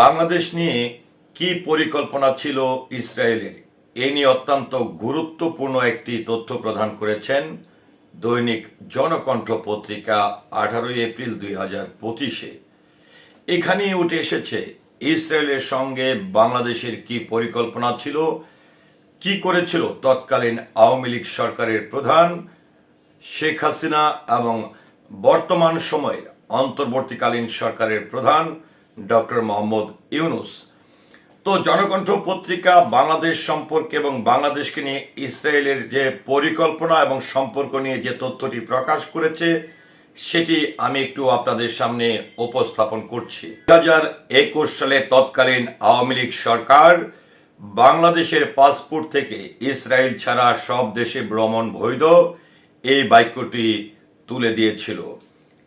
বাংলাদেশ নিয়ে কি পরিকল্পনা ছিল ইসরায়েলের? এ নিয়ে অত্যন্ত গুরুত্বপূর্ণ একটি তথ্য প্রদান করেছেন দৈনিক জনকণ্ঠ পত্রিকা আঠারোই এপ্রিল দুই হাজার পঁচিশে। এখানে উঠে এসেছে, ইসরায়েলের সঙ্গে বাংলাদেশের কি পরিকল্পনা ছিল, কি করেছিল তৎকালীন আওয়ামী লীগ সরকারের প্রধান শেখ হাসিনা এবং বর্তমান সময়ের অন্তর্বর্তীকালীন সরকারের প্রধান ডক্টর মোহাম্মদ ইউনুস। তো জনকণ্ঠ পত্রিকা বাংলাদেশ সম্পর্কে এবং বাংলাদেশকে নিয়ে ইসরায়েলের যে পরিকল্পনা এবং সম্পর্ক নিয়ে যে তথ্যটি প্রকাশ করেছে, সেটি আমি একটু আপনাদের সামনে উপস্থাপন করছি। দু হাজার একুশ সালে তৎকালীন আওয়ামী লীগ সরকার বাংলাদেশের পাসপোর্ট থেকে ইসরায়েল ছাড়া সব দেশে ভ্রমণ বৈধ এই বাক্যটি তুলে দিয়েছিল।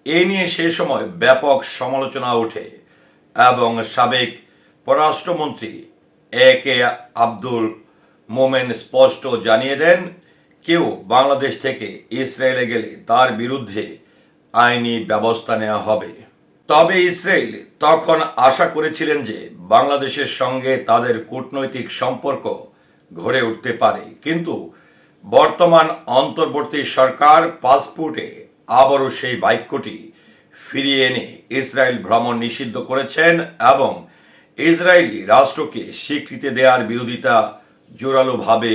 এ নিয়ে সে সময় ব্যাপক সমালোচনা ওঠে। এবং সাবেক পররাষ্ট্রমন্ত্রী এ কে আব্দুল মোমেন স্পষ্ট জানিয়ে দেন, কেউ বাংলাদেশ থেকে ইসরায়েলে গেলে তার বিরুদ্ধে আইনি ব্যবস্থা নেওয়া হবে। তবে ইসরায়েল তখন আশা করেছিলেন যে বাংলাদেশের সঙ্গে তাদের কূটনৈতিক সম্পর্ক গড়ে উঠতে পারে। কিন্তু বর্তমান অন্তর্বর্তী সরকার পাসপোর্টে আবারও সেই বাক্যটি ফিরিয়ে এনে ইসরায়েল ভ্রমণ নিষিদ্ধ করেছেন এবং ইসরায়েলি রাষ্ট্রকে স্বীকৃতি দেওয়ার বিরোধিতা জোরালোভাবে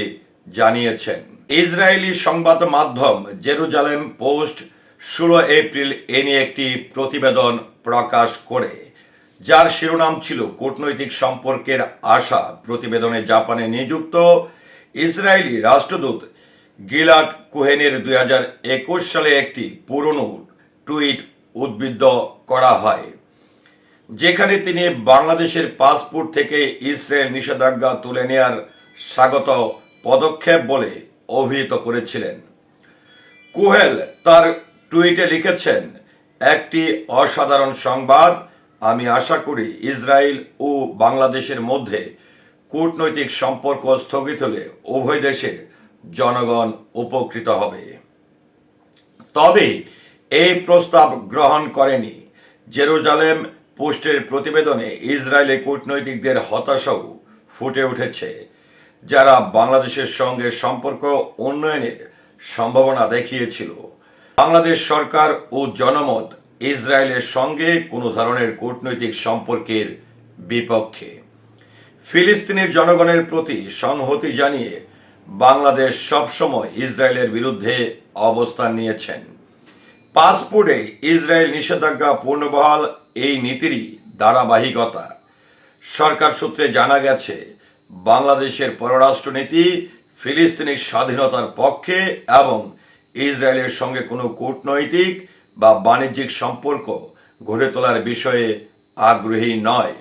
জানিয়েছেন। ইসরায়েলি সংবাদ মাধ্যম জেরুজালেম পোস্ট ষোলো এপ্রিল এ নিয়ে একটি প্রতিবেদন প্রকাশ করে, যার শিরোনাম ছিল কূটনৈতিক সম্পর্কের আশা। প্রতিবেদনে জাপানে নিযুক্ত ইসরায়েলি রাষ্ট্রদূত গিলাট কুহেনের দুই সালে একটি পুরনো উদ্বৃত্ত করা হয়। যেখানে তিনি বাংলাদেশের পাসপোর্ট থেকে ইসরায়েল নিষেধাজ্ঞা তুলে নেয়ার স্বাগত পদক্ষেপ বলে অভিহিত করেছিলেন। কুহেল তার টুইটে লিখেছেন, একটি অসাধারণ সংবাদ। আমি আশা করি ইসরায়েল ও বাংলাদেশের মধ্যে কূটনৈতিক সম্পর্ক স্থগিত হলে উভয় দেশের জনগণ উপকৃত হবে। তবে এই প্রস্তাব গ্রহণ করেনি। জেরুজালেম পোস্টের প্রতিবেদনে ইসরায়েলি কূটনৈতিকদের হতাশাও ফুটে উঠেছে, যারা বাংলাদেশের সঙ্গে সম্পর্ক উন্নয়নের সম্ভাবনা দেখিয়েছিল। বাংলাদেশ সরকার ও জনমত ইসরায়েলের সঙ্গে কোনো ধরনের কূটনৈতিক সম্পর্কের বিপক্ষে। ফিলিস্তিনের জনগণের প্রতি সংহতি জানিয়ে বাংলাদেশ সবসময় ইসরায়েলের বিরুদ্ধে অবস্থান নিয়েছেন। পাসপোর্টে ইসরায়েল নিষেধাজ্ঞা পূর্ণবহাল এই নীতিরই ধারাবাহিকতা। সরকার সূত্রে জানা গেছে, বাংলাদেশের পররাষ্ট্রনীতি ফিলিস্তিনি স্বাধীনতার পক্ষে এবং ইসরায়েলের সঙ্গে কোনো কূটনৈতিক বা বাণিজ্যিক সম্পর্ক গড়ে তোলার বিষয়ে আগ্রহী নয়।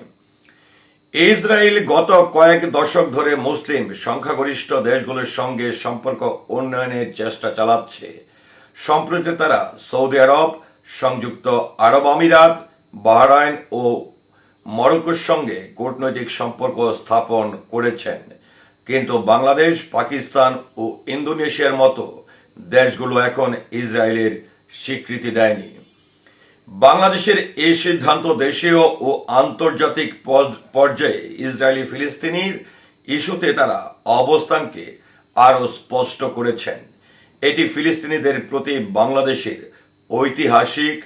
ইসরায়েল গত কয়েক দশক ধরে মুসলিম সংখ্যাগরিষ্ঠ দেশগুলোর সঙ্গে সম্পর্ক উন্নয়নের চেষ্টা চালাচ্ছে। সম্প্রতি তারা সৌদি আরব, সংযুক্ত আরব আমিরাত, বাহরাইন ও মরক্কোর সঙ্গে কূটনৈতিক সম্পর্ক স্থাপন করেছেন। কিন্তু বাংলাদেশ, পাকিস্তান ও ইন্দোনেশিয়ার মতো দেশগুলো এখন ইসরায়েলের স্বীকৃতি দেয়নি। বাংলাদেশের এই সিদ্ধান্ত দেশীয় ও আন্তর্জাতিক পর্য- পর্যায়ে ইসরায়েলি ফিলিস্তিনির ইস্যুতে তারা অবস্থানকে আরও স্পষ্ট করেছেন। এটি ফিলিস্তিনিদের প্রতি বাংলাদেশের ঐতিহাসিক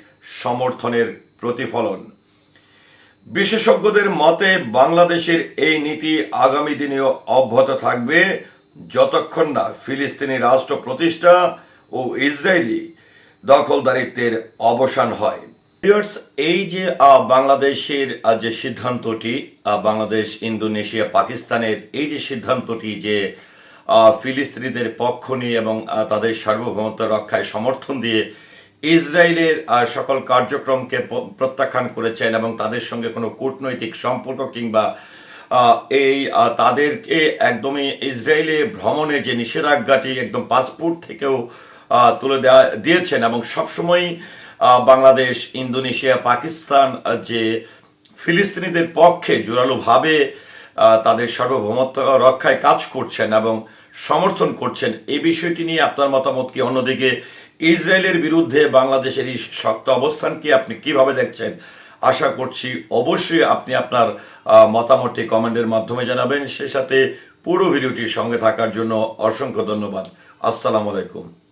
সমর্থনের প্রতিফলন। বিশেষজ্ঞদের মতে, বাংলাদেশের এই নীতি আগামী দিনেও অব্যাহত থাকবে যতক্ষণ না ফিলিস্তিনি রাষ্ট্র প্রতিষ্ঠা ও ইসরায়েলি দখলদারিত্বের অবসান হয়। এই যে বাংলাদেশের যে সিদ্ধান্তটি বাংলাদেশ, ইন্দোনেশিয়া, পাকিস্তানের এই যে সিদ্ধান্তটি যে ফিলিস্তিনিদের পক্ষ নিয়ে এবং তাদের সার্বভৌমত্ব রক্ষায় সমর্থন দিয়ে ইসরায়েলের সকল কার্যক্রমকে প্রত্যাখ্যান করেছেন এবং তাদের সঙ্গে কোনো কূটনৈতিক সম্পর্ক কিংবা এই তাদেরকে একদমই ইসরায়েলে ভ্রমণে যে নিষেধাজ্ঞাটি একদম পাসপোর্ট থেকেও তুলে দেওয়া দিয়েছেন এবং সবসময় বাংলাদেশ ইন্দোনেশিয়া পাকিস্তান যে ফিলিস্তিনিদের পক্ষে জোরালোভাবে আহ, তাদের সার্বভৌমত্ব রক্ষায় কাজ করছেন এবং সমর্থন করছেন। এই বিষয়টি নিয়ে আপনার মতামত কি? অন্যদিকে, ইসরায়েলের বিরুদ্ধে বাংলাদেশের এই শক্ত অবস্থান কি আপনি কীভাবে দেখছেন? আশা করছি অবশ্যই আপনি আপনার মতামতটি কমেন্টের মাধ্যমে জানাবেন। সে সাথে পুরো ভিডিওটির সঙ্গে থাকার জন্য অসংখ্য ধন্যবাদ। আসসালামু আলাইকুম।